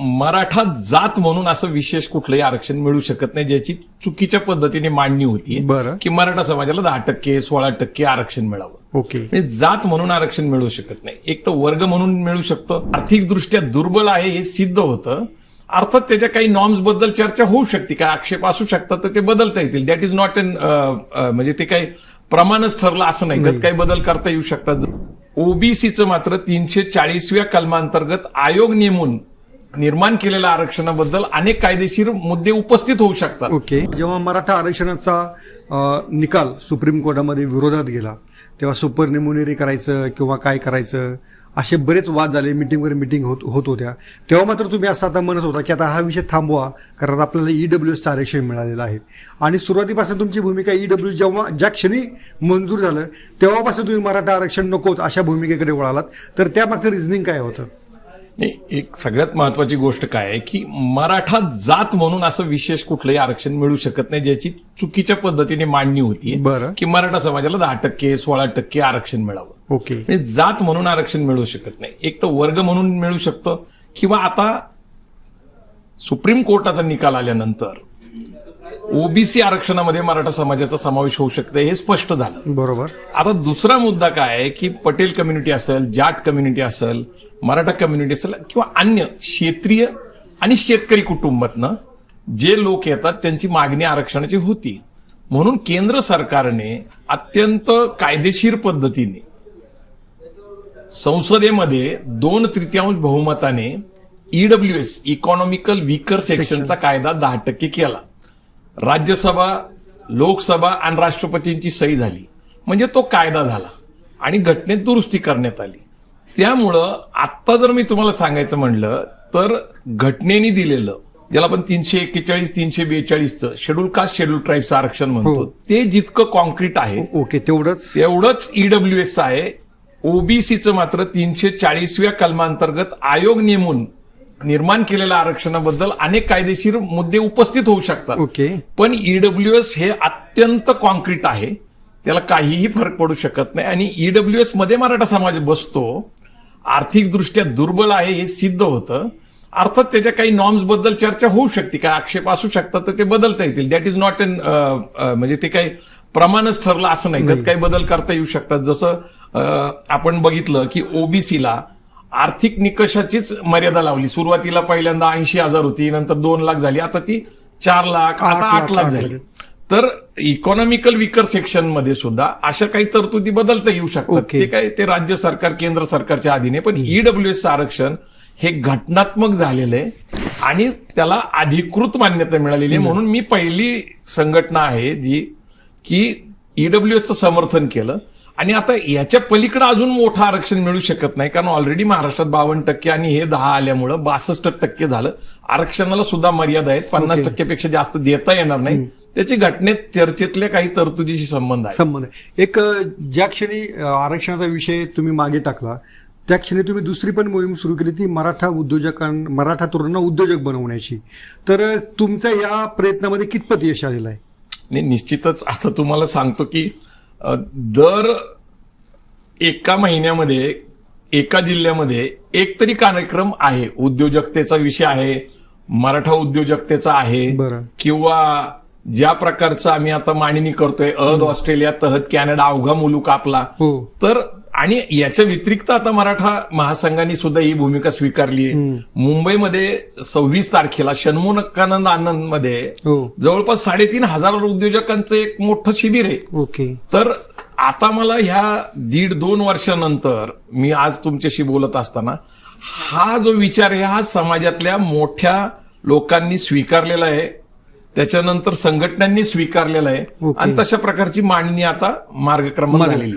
मराठा जात म्हणून असं विशेष कुठलंही आरक्षण मिळू शकत नाही ज्याची चुकीच्या पद्धतीने मांडणी होती बरं. की मराठा समाजाला दहा टक्के सोळा टक्के आरक्षण मिळावं. ओके. म्हणजे जात म्हणून आरक्षण मिळू शकत नाही. एक तर वर्ग म्हणून मिळू शकतो. आर्थिक दृष्ट्या दुर्बल आहे हे सिद्ध होतं. अर्थात त्याच्या काही नॉर्म्सबद्दल चर्चा होऊ शकते काय आक्षेप असू शकतात तर ते बदलता येतील. दॅट इज नॉट एन म्हणजे ते काही प्रमाणच ठरलं असं नाही. त्यात काही बदल करता येऊ शकतात. ओबीसीचं मात्र तीनशे चाळीसव्या कलमांतर्गत आयोग नेमून निर्माण केलेल्या आरक्षणाबद्दल अनेक कायदेशीर मुद्दे उपस्थित होऊ शकतात. ओके. जेव्हा मराठा आरक्षणाचा निकाल सुप्रीम कोर्टामध्ये विरोधात गेला तेव्हा सुपर निमोनेरी करायचं किंवा काय करायचं असे बरेच वाद झाले मिटिंगवर मिटिंग होत होत होत्या. तेव्हा मात्र तुम्ही असं आता म्हणत होता की आता हा विषय थांबवा कारण आपल्याला ई डब्ल्यू एसचं आरक्षण मिळालेलं आहे. आणि सुरुवातीपासून तुमची भूमिका ई डब्ल्यू जेव्हा ज्या क्षणी मंजूर झालं तेव्हापासून तुम्ही मराठा आरक्षण नकोच अशा भूमिकेकडे वळालात. तर त्यामागचं रिझनिंग काय होतं? नाही एक सगळ्यात महत्वाची गोष्ट काय आहे की मराठा जात म्हणून असं विशेष कुठलंही आरक्षण मिळू शकत नाही ज्याची चुकीच्या पद्धतीने मांडणी होती बरं. की मराठा समाजाला दहा टक्के सोळा टक्के आरक्षण मिळावं. ओके. जात म्हणून आरक्षण मिळू शकत नाही. एक तर वर्ग म्हणून मिळू शकतं किंवा आता सुप्रीम कोर्टाचा निकाल आल्यानंतर ओबीसी आरक्षणामध्ये मराठा समाजाचा समावेश होऊ शकतो हे स्पष्ट झालं. बरोबर. आता दुसरा मुद्दा काय आहे की पटेल कम्युनिटी असेल जाट कम्युनिटी असेल मराठा कम्युनिटी असेल किंवा अन्य क्षेत्रीय आणि शेतकरी कुटुंबातनं जे लोक येतात त्यांची मागणी आरक्षणाची होती. म्हणून केंद्र सरकारने अत्यंत कायदेशीर पद्धतीने संसदेमध्ये दोन तृतीयांश बहुमताने E W S economical weaker सेक्शनचा कायदा दहा टक्के केला. राज्यसभा लोकसभा आणि राष्ट्रपतींची सही झाली. म्हणजे तो कायदा झाला आणि घटनेत दुरुस्ती करण्यात आली. त्यामुळं आत्ता जर मी तुम्हाला सांगायचं म्हणलं तर घटनेने दिलेलं ज्याला आपण तीनशे एक्केचाळीस तीनशे बेचाळीसचं शेड्यूल कास्ट शेड्यूल ट्राईबचं आरक्षण म्हणतो हो. ते जितकं कॉन्क्रीट आहे ओके तेवढंच. तेवढंच ईडब्ल्यू एस आहे. ओबीसीचं मात्र तीनशे चाळीसव्या कलमांतर्गत आयोग नेमून निर्माण केलेल्या आरक्षणाबद्दल अनेक कायदेशीर मुद्दे उपस्थित होऊ शकतात. ओके. पण ईडब्ल्यू एस हे अत्यंत कॉन्क्रीट आहे. त्याला काहीही फरक पडू शकत नाही. आणि ईडब्ल्यू एसमध्ये मराठा समाज बसतो. आर्थिकदृष्ट्या दुर्बल आहे हे सिद्ध होतं. अर्थात त्याच्या काही नॉर्म्सबद्दल चर्चा होऊ शकते. काय आक्षेप असू शकतात तर ते बदलता येतील. दॅट इज नॉट एन म्हणजे ते काही प्रमाणच ठरलं असं नाही. त्यात काही बदल करता येऊ शकतात. जसं आपण बघितलं की ओबीसीला आर्थिक निकषाचीच मर्यादा लावली. सुरुवातीला पहिल्यांदा ऐंशी हजार होती नंतर दोन लाख झाली. आता ती चार लाख आता आठ लाख झाली. तर इकॉनॉमिकल विकर सेक्शनमध्ये सुद्धा अशा काही तरतुदी बदलता येऊ शकतात. ओके. ते काय? ते राज्य सरकार केंद्र सरकारच्या अधीने पण ईडब्ल्यू एस आरक्षण हे घटनात्मक झालेलं आहे आणि त्याला अधिकृत मान्यता मिळालेली आहे. म्हणून मी पहिली संघटना आहे जी की ईडब्ल्यू एसचं समर्थन केलं. आणि आता याच्या पलीकडे अजून मोठं आरक्षण मिळू शकत नाही कारण ऑलरेडी महाराष्ट्रात बावन्न टक्के आणि हे दहा आल्यामुळं बासष्ट टक्के झालं. आरक्षणाला सुद्धा मर्यादा आहेत. पन्नास. टक्केपेक्षा जास्त देता येणार नाही. त्याची घटनेत चर्चेतल्या काही तरतुदीशी संबंध आहे संबंध आहे. एक ज्या क्षणी आरक्षणाचा विषय तुम्ही मागे टाकला त्या क्षणी तुम्ही दुसरी पण मोहीम सुरू केली ती मराठा उद्योजकां मराठा तरुणांना उद्योजक बनवण्याची. तर अ, तुमच्या या प्रयत्नामध्ये कितपत यश आलेलं आहे? आणि निश्चितच. आता तुम्हाला सांगतो की दर एका महिन्यामध्ये एका जिल्ह्यामध्ये एक तरी कार्यक्रम आहे. उद्योजकतेचा विषय आहे मराठा उद्योजकतेचा आहे. किंवा ज्या प्रकारचं आम्ही आता मांडणी करतोय अद ऑस्ट्रेलिया तहत कॅनडा अवघा मुलूक आपला. हो. तर आणि याच्या व्यतिरिक्त आता मराठा महासंघाने सुद्धा ही भूमिका स्वीकारली आहे. मुंबईमध्ये सव्वीस तारखेला षण्मुखानंद आनंदमध्ये हो. जवळपास साडेतीन हजार उद्योजकांचं एक मोठं शिबिर आहे. ओके. तर आता मला ह्या दीड दोन वर्षानंतर मी आज तुमच्याशी बोलत असताना हा जो विचार आहे हा समाजातल्या मोठ्या लोकांनी स्वीकारलेला आहे. त्याच्यानंतर संघटनांनी स्वीकारलेला आहे. आणि तशा प्रकारची मांडणी आता मार्गक्रमण झालेली